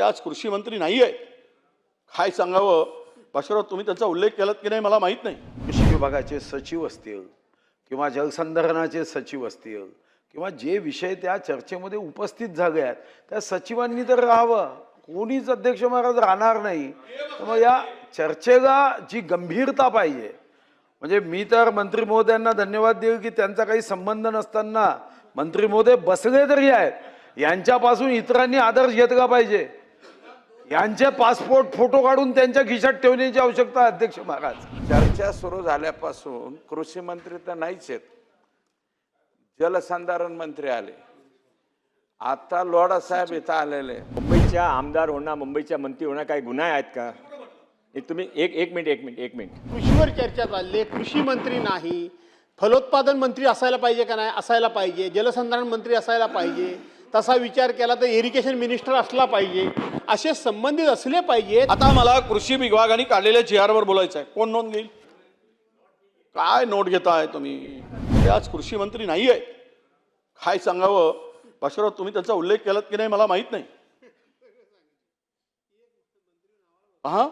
ते आज कृषी मंत्री नाही आहेत काय सांगावं? भास्करराव तुम्ही त्यांचा उल्लेख केलात की नाही मला माहीत नाही. कृषी विभागाचे सचिव असतील किंवा जलसंधारणाचे सचिव असतील किंवा जे विषय त्या चर्चेमध्ये उपस्थित झाले आहेत त्या सचिवांनी तर राहावं. कोणीच अध्यक्ष महाराज राहणार नाही. तर मग या चर्चेला जी गंभीरता पाहिजे म्हणजे मी तर मंत्री महोदयांना धन्यवाद देऊ की त्यांचा काही संबंध नसताना मंत्री महोदय बसले तरी आहेत. यांच्यापासून इतरांनी आदर्श घेतला पाहिजे. यांचे पासपोर्ट फोटो काढून त्यांच्या खिशात ठेवण्याची आवश्यकता अध्यक्ष महाराज. चर्चा सुरू झाल्यापासून कृषी मंत्री तर नाहीच आहेत. जलसंधारण मंत्री आले. आता लोढा साहेब इथं आलेले मुंबईच्या आमदार होणं मुंबईच्या मंत्री होणं काही गुन्हा आहेत का? एक तुम्ही एक एक मिनिट एक मिनिट एक मिनिट. कृषीवर चर्चा चालली आहे. कृषी मंत्री नाही. फलोत्पादन मंत्री असायला पाहिजे का नाही? असायला पाहिजे. जलसंधारण मंत्री असायला पाहिजे. तसा विचार केला तर इरिगेशन मिनिस्टर असला पाहिजे असे संबंधित असले पाहिजेत. आता मला कृषी विभागाने काढलेल्या जी वर बोलायचं आहे. कोण नोंद घेईल? काय नोट घेताय तुम्ही? ते आज कृषी मंत्री नाही आहे. काय सांगावं? भास्करराव तुम्ही त्याचा उल्लेख केलात की नाही मला माहीत नाही. हा?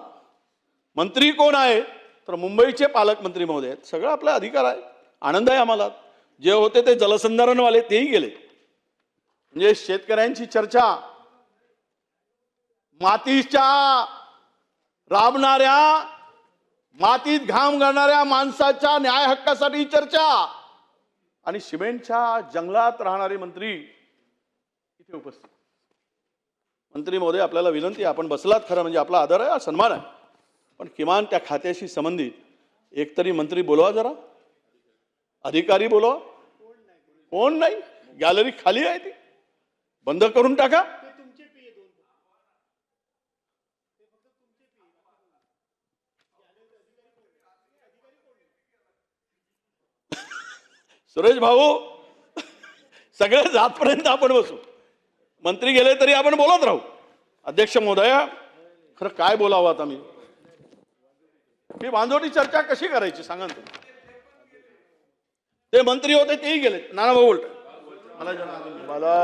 मंत्री कोण आहे? तर मुंबईचे पालकमंत्री महोदय आहेत. सगळं आपला अधिकार आहे. आनंद आहे आम्हाला. जे होते ते जलसंधारणवाले तेही गेले. म्हणजे शेतकऱ्यांची चर्चा. मातीच्या राबणाऱ्या मातीत घाम घालणाऱ्या माणसाच्या न्याय हक्कासाठी चर्चा. आणि सिमेंटच्या जंगलात राहणारे मंत्री इथे उपस्थित. मंत्री महोदय आपल्याला विनंती आहे आपण बसलात खरं म्हणजे आपला आदर आहे सन्मान आहे. पण किमान त्या खात्याशी संबंधित एकतरी मंत्री बोलवा जरा. अधिकारी बोलवा. कोण नाही? गॅलरी खाली आहे ती. बंद करून टाका. सुरेश भाऊ सगळ्या जातपर्यंत आपण बसू. मंत्री गेले तरी आपण बोलत राहू. अध्यक्ष महोदया खरं काय बोलावं आता मी? ही बांधवटी चर्चा कशी करायची सांगा तुम्ही? ते मंत्री होते तेही गेले नाना भाऊ बोलत मला मला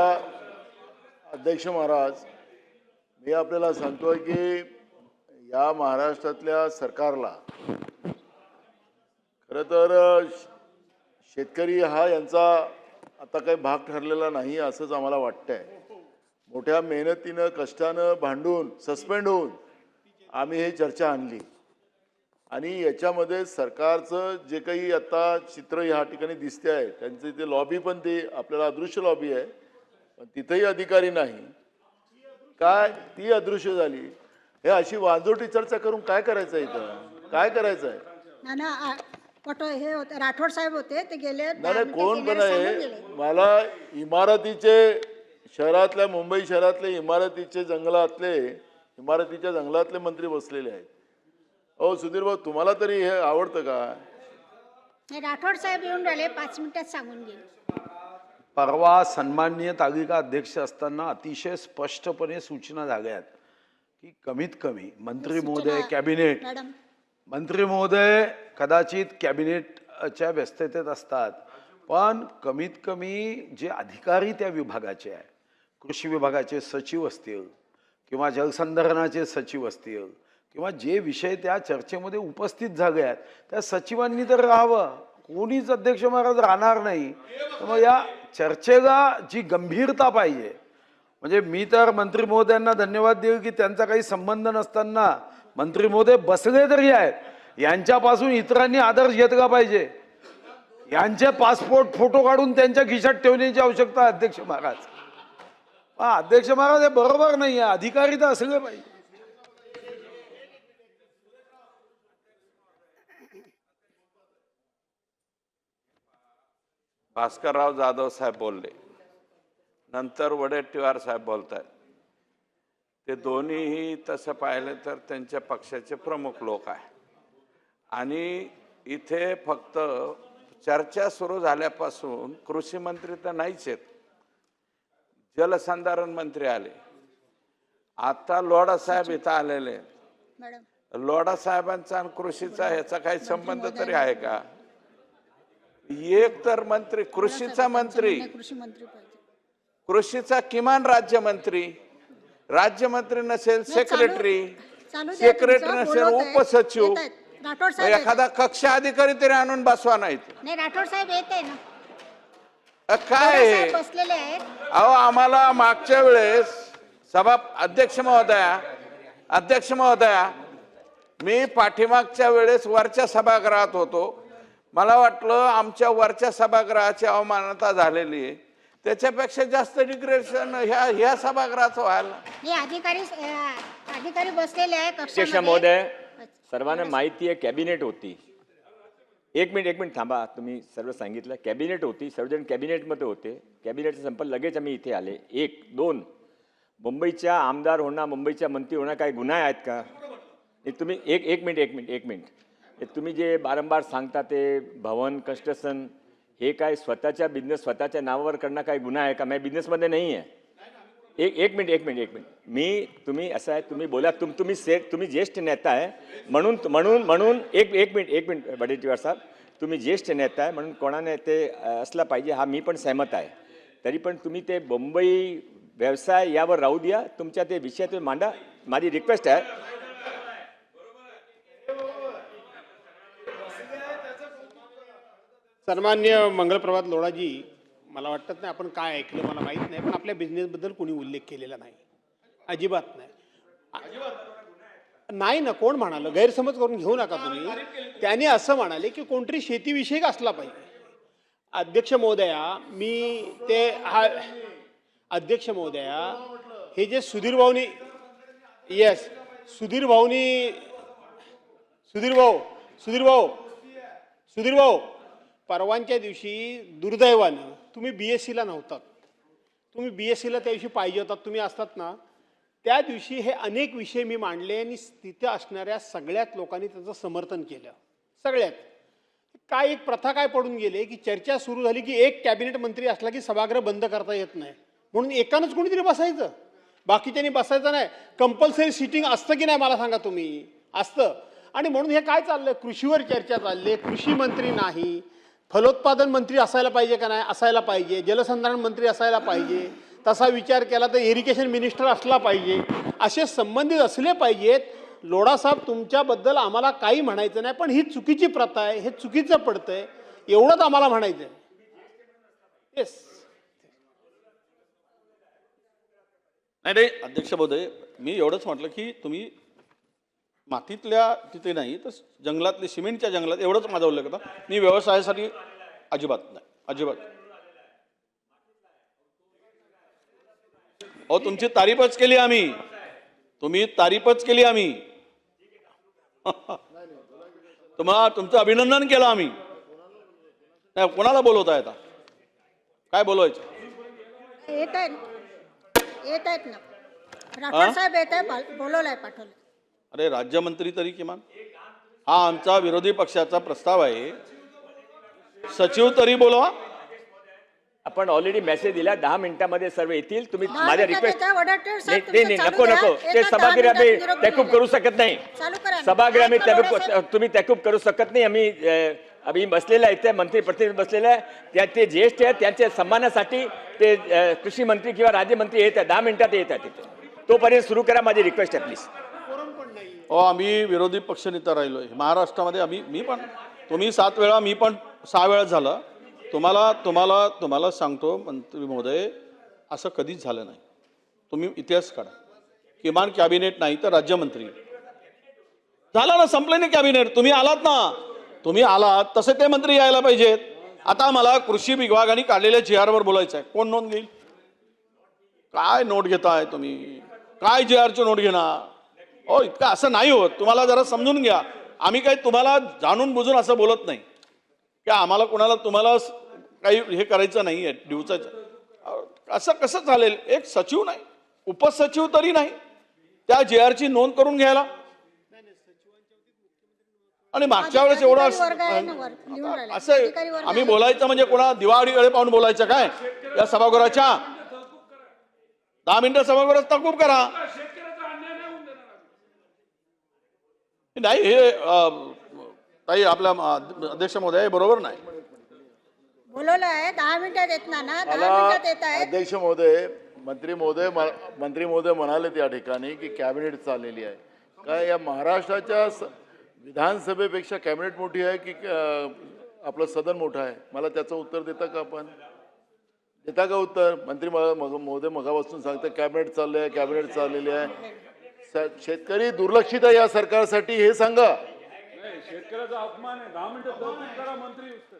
अध्यक्ष महाराज मी आपल्याला सांगतोय की या महाराष्ट्रातल्या सरकारला खरं तर शेतकरी हा यांचा आता काही भाग ठरलेला नाही असंच आम्हाला वाटतंय. मोठ्या मेहनतीनं कष्टानं भांडून सस्पेंड होऊन आम्ही हे चर्चा आणली. आणि याच्यामध्ये सरकारचं जे काही आता चित्र ह्या ठिकाणी दिसते आहे त्यांचे ते लॉबी पण ते आपल्याला अदृश्य लॉबी आहे. पण तिथेही अधिकारी नाही. काय? ती अदृश्य झाली. हे अशी वाजोटी चर्चा करून काय करायचं इथं? काय करायचं आहे ना ना आ- पटो हे होते राठोड साहेब होते ते गेले नाही कोण पण आहे. मला इमारतीचे शहरातल्या मुंबई शहरातले इमारतीचे जंगलातले इमारतीच्या जंगलातले मंत्री बसलेले आहेत. अहो सुधीर भाऊ तुम्हाला तरी हे आवडतं का? हे राठोड साहेब येऊन राहिले पाच मिनिटात सांगून गेले. परवा सन्माननीय तालिका अध्यक्ष असताना अतिशय स्पष्टपणे सूचना झाल्या आहेत की कमीत कमी मंत्री महोदय कॅबिनेट मंत्री महोदय कदाचित कॅबिनेटच्या व्यस्ततेत असतात पण कमीत कमी जे अधिकारी त्या विभागाचे आहे कृषी विभागाचे सचिव असतील किंवा जलसंधारणाचे सचिव असतील किंवा जे विषय त्या चर्चेमध्ये उपस्थित झाले आहेत त्या सचिवांनी तर राहावं. कोणीच अध्यक्ष महाराज राहणार नाही. तर मग या चर्चेला जी गंभीरता पाहिजे म्हणजे मी तर मंत्री महोदयांना धन्यवाद देऊ की त्यांचा काही संबंध नसताना मंत्री महोदय बसले तरी आहेत. यांच्यापासून इतरांनी आदर्श घेतला पाहिजे. यांचे पासपोर्ट फोटो काढून त्यांच्या खिशात ठेवण्याची आवश्यकता अध्यक्ष महाराज. अध्यक्ष महाराज हे बरोबर नाही आहे अधिकारी तर असले पाहिजे. भास्करराव जाधव साहेब बोलले. नंतर वडेट्टीवार साहेब बोलत आहेत ते दोन्हीही तसं पाहिलं तर त्यांच्या पक्षाचे प्रमुख लोक आहे आणि इथे फक्त चर्चा सुरू झाल्यापासून कृषी मंत्री तर नाहीच आहेत. जलसंधारण मंत्री आले. आता लोढा साहेब इथं आलेले लोढा साहेबांचा आणि कृषीचा ह्याचा काही संबंध तरी आहे का? एक तर मंत्री कृषीचा मंत्री. कृषी कृषीचा किमान राज्यमंत्री. राज्यमंत्री नसेल सेक्रेटरी सेक्रेटरी नसेल उपसचिव. एखादा कक्ष अधिकारी तरी आणून बसवा. नाही राठोड साहेब येत ना. काय अहो आम्हाला मागच्या वेळेस सभा अध्यक्ष महोदया अध्यक्ष महोदया मी पाठीमागच्या वेळेस वरच्या सभागृहात होतो. मला वाटलं आमच्या वरच्या सभागृहाची अवमानता झालेली आहे. त्याच्यापेक्षा जास्त डिग्रेडेशन ह्या ह्या सभागृहाचं व्हायला हे अधिकारी अधिकारी बसलेले आहे अध्यक्ष कक्षामध्ये महोदय सर्वांना माहिती आहे कॅबिनेट होती. एक मिनिट एक मिनिट थांबा. तुम्ही सर्व सांगितलं. कॅबिनेट होती सर्वजण कॅबिनेटमध्ये होते. कॅबिनेटचं संपलं लगेच आम्ही इथे आले. एक दोन. मुंबईच्या आमदार होणार मुंबईच्या मंत्री होणार काही गुन्हा आहेत का? हे तुम्ही एक एक मिनिट एक मिनिट एक मिनिट. तुम्ही जे बारंबार सांगता ते भवन कस्टसन हे काय स्वतःच्या बिझनेस स्वतःच्या नावावर करणं काय गुन्हा आहे का? मी बिझनेसमध्ये नाही आहे. एक एक मिनिट एक मिनिट एक मिनिट. मी तुम्ही असं आहे तुम्ही बोला तुम तुम्ही से तुम्ही ज्येष्ठ नेता आहे म्हणून म्हणून म्हणून एक एक मिनिट एक मिनिट वडेट्टीवार साहेब. तुम्ही ज्येष्ठ नेता आहे म्हणून कोणाने ते असला पाहिजे हा मी पण सहमत आहे. तरी पण तुम्ही ते मुंबई व्यवसाय यावर राहू द्या तुमच्या ते विषय तुम्ही मांडा. माझी रिक्वेस्ट आहे सन्मान्य मंगलप्रभात लोढाजी मला वाटत नाही आपण काय ऐकलं मला माहीत नाही पण आपल्या बिझनेसबद्दल कोणी उल्लेख केलेला नाही. अजिबात नाही. नाही ना कोण म्हणालं? गैरसमज करून घेऊ नका तुम्ही. त्याने असं म्हणाले की कोणतरी शेतीविषयक असला पाहिजे. अध्यक्ष महोदया मी ते हा अध्यक्ष महोदया हे जे सुधीर भाऊनी येस सुधीर भाऊनी सुधीर भाऊ सुधीर भाऊ सुधीर भाऊ परवानच्या दिवशी दुर्दैवानं तुम्ही बी एस सीला नव्हतात. तुम्ही बी एस सीला त्या दिवशी पाहिजे होतात तुम्ही असतात ना. त्या दिवशी हे अनेक विषय मी मांडले आणि तिथे असणाऱ्या सगळ्यात लोकांनी त्याचं समर्थन केलं. सगळ्यात. काय एक प्रथा काय पडून गेले की चर्चा सुरू झाली की एक कॅबिनेट मंत्री असला की सभागृह बंद करता येत नाही. म्हणून एकानंच कोणीतरी बसायचं. बाकीच्यांनी बसायचं नाही. कंपल्सरी सिटिंग असतं की नाही मला सांगा तुम्ही? असतं. आणि म्हणून हे काय चाललं कृषीवर चर्चा चालली. आहे कृषी मंत्री नाही. फलोत्पादन मंत्री असायला पाहिजे का नाही? असायला पाहिजे. जलसंधारण मंत्री असायला पाहिजे. तसा विचार केला तर इरिगेशन मिनिस्टर असला पाहिजे. असे संबंधित असले पाहिजेत. लोढासाहेब तुमच्याबद्दल आम्हाला काही म्हणायचं नाही पण ही चुकीची प्रथा आहे. हे चुकीचं पडतं आहे एवढंच आम्हाला म्हणायचं आहे येस नाही नाही अध्यक्ष महोदय मी एवढंच म्हटलं की तुम्ही मातीतल्या तिथे नाही तर जंगलातले सिमेंटच्या जंगलात एवढंच माझा उल्लेख होता. मी व्यवसायासाठी अजिबात नाही अजिबात. अहो तुमची तारीफच केली आम्ही. तुम्ही तारीफच केली आम्ही. तुम्हाला तुमचं अभिनंदन केलं आम्ही. नाही कोणाला बोलवताय आता? काय बोलवायचं? येत आहेत येत आहेत ना. राठोड साहेब येत आहे बोलवलंय पाठवलं अरे राज्यमंत्री तरी किमान. हा आमचा विरोधी पक्षाचा प्रस्ताव आहे. सचिव तरी बोलवा. आपण ऑलरेडी मेसेज दिला दहा मिनिटामध्ये सर्व येतील. तुम्ही दहा माझ्या मिनिटात रिक्वेस्ट साहेब, नाही नाही, तुमचं नको चालू नको द्या. ते दहा सभागृह मिनिटात आम्ही निरोप द्यायला. करू शकत नाही. चालू करा. ना. सभागृह आम्ही वडासाहेब. तुम्ही तॅकूब करू शकत नाही. आम्ही अ, आम्ही बसलेला इथे मंत्री प्रतिनिधी बसलेले आहे. त्या ते ज्येष्ठ आहेत त्यांच्या सन्मानासाठी ते अ, कृषी मंत्री किंवा राज्यमंत्री येत आहेत. दहा मिनिटात येत आहेत तिथे तोपर्यंत सुरू करा माझी रिक्वेस्ट आहे प्लीज अहो आम्ही विरोधी पक्षनेता राहिलो. आहे महाराष्ट्रामध्ये आम्ही मी पण तुम्ही सात वेळा मी पण सहा वेळा झालं. तुम्हाला तुम्हाला तुम्हाला सांगतो मंत्री महोदय असं कधीच झालं नाही. तुम्ही इतिहास काढा. किमान कॅबिनेट नाही तर राज्यमंत्री. झालं ना संपलं नाही कॅबिनेट. तुम्ही आलात ना. तुम्ही आलात तसे ते मंत्री यायला पाहिजेत. आता मला कृषी विभागाने काढलेल्या जी आरवर बोलायचं आहे कोण नोंद घेईल? काय नोट घेताय तुम्ही? काय जी आरची नोट घेणार? हो इतकं असं नाही होत. तुम्हाला जरा समजून घ्या. आम्ही काही तुम्हाला जाणून बुजून असं बोलत नाही. की आम्हाला कोणाला तुम्हाला काही हे करायचं नाही आहे दिवसाचं. असं कसं चालेल? एक सचिव नाही. उपसचिव तरी नाही. त्या जे आरची नोंद करून घ्यायला. आणि मागच्या वेळेस एवढं असं आम्ही. बोलायचं म्हणजे कोणा दिवाळीकडे पाहून बोलायचं काय? या सभागृहाच्या. दहा मिनिटं सभागृहात तकूब करा. नाही हे ताई आपल्या अध्यक्ष महोदय हे बरोबर नाही. बोलवलं आहे दहा मिनिटात येत ना ना दहा मिनिटात येत आहेत. अध्यक्ष महोदय मंत्री महोदय मंत्री महोदय म्हणाले त्या ठिकाणी की कॅबिनेट चाललेली आहे. काय या महाराष्ट्राच्या विधानसभेपेक्षा कॅबिनेट मोठी आहे की आपलं सदन मोठं आहे? मला त्याचं उत्तर देता का आपण? देता का उत्तर? मंत्री महोदय मगापासून सांगतं कॅबिनेट चाललंय आहे कॅबिनेट चाललेली आहे. शेतकरी दुर्लक्षित आहे या सरकारसाठी हे सांगा.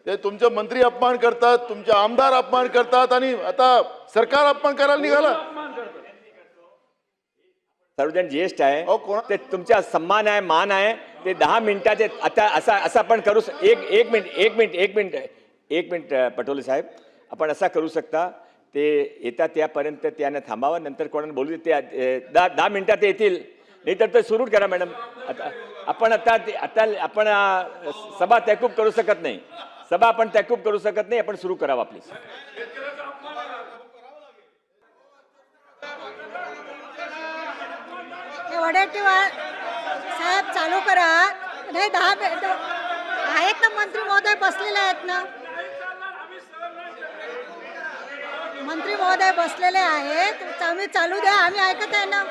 ते तुमचे मंत्री अपमान करतात तुमचे आमदार अपमान करतात आणि आता सरकार अपमान करायला निघाला? सर्वजण ज्येष्ठ अहो, आहे कोणा- ते तुमचा सन्मान आहे मान आहे. ते दहा मिनिटाचे आता असा असं आपण करू श- एक एक मिनिट एक मिनिट एक मिनिट. एक मिनिट अ, पटोले साहेब आपण असा करू शकता ते येतात त्यापर्यंत त्यानं थांबावं नंतर कोणाला बोलू दे. ते दहा दहा मिनटात येतील. नाही तर ते सुरू करा मॅडम. आता आपण आता आता आपण सभा तहकूब करू शकत नाही. सभा आपण तहकूब करू शकत नाही आपण सुरू करावं आपली वडेट्टीवार साहेब चालू करा. नाही दहा आहेत ना मंत्री महोदय बसलेले आहेत ना? मंत्री महोदय बसलेले आहेत. आम्ही चालू द्या. आम्ही ऐकत आहे ना?